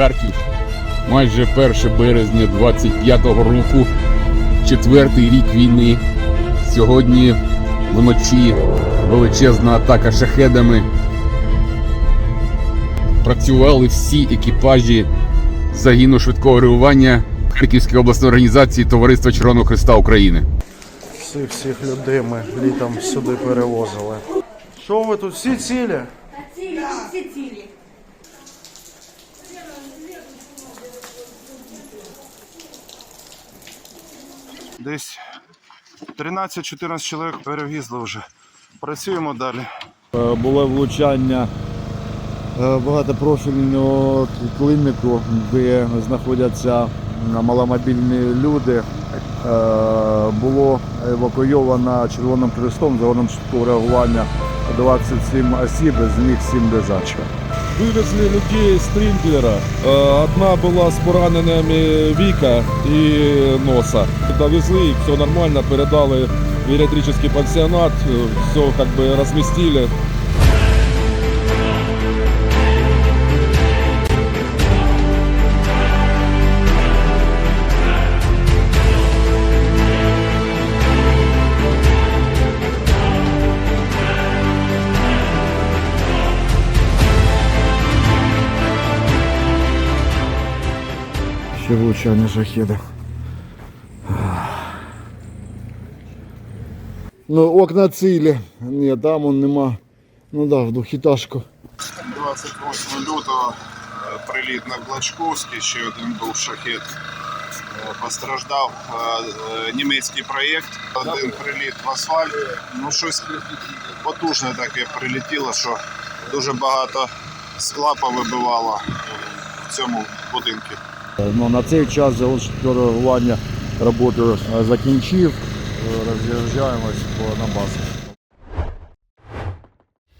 Харків. Майже 1 березня 25-го року, четвертий рік війни. Сьогодні вночі величезна атака шахедами. Працювали всі екіпажі загіну швидкого реагування Харківської обласної організації Товариства Червоного Христа України. Всіх всіх людей ми літом сюди перевозили. Що ви тут всі цілі? Цілі, всі цілі. Десь 13-14 чоловік перевізли вже. Працюємо далі. Е, Було влучання е, багатопрофільного клініку, де знаходяться маломобільні люди. Е, Було евакуйовано Червоним Хрестом загоном швидкого реагування 27 осіб, з них 7 лежачих. Вывезли людей из Тринклера. Э, Одна была с поранениями вика и носа. Довезли, все нормально, передали в гериатрический пансионат, все как бы разместили. Ще влучання шахіда. Ну, окна цілі. Ні, там он нема. Ну да, в двохітажку. 28 лютого е, приліт на Клачковський, ще один був шахет. Е, Постраждав е, німецький проєкт, один приліт в асфальт. Ну щось потужне таке прилетіло, що дуже багато скла повибивало в цьому будинку. Ну, на цей час швидкого реагування роботу закінчив. Роз'їжджаємось по базу.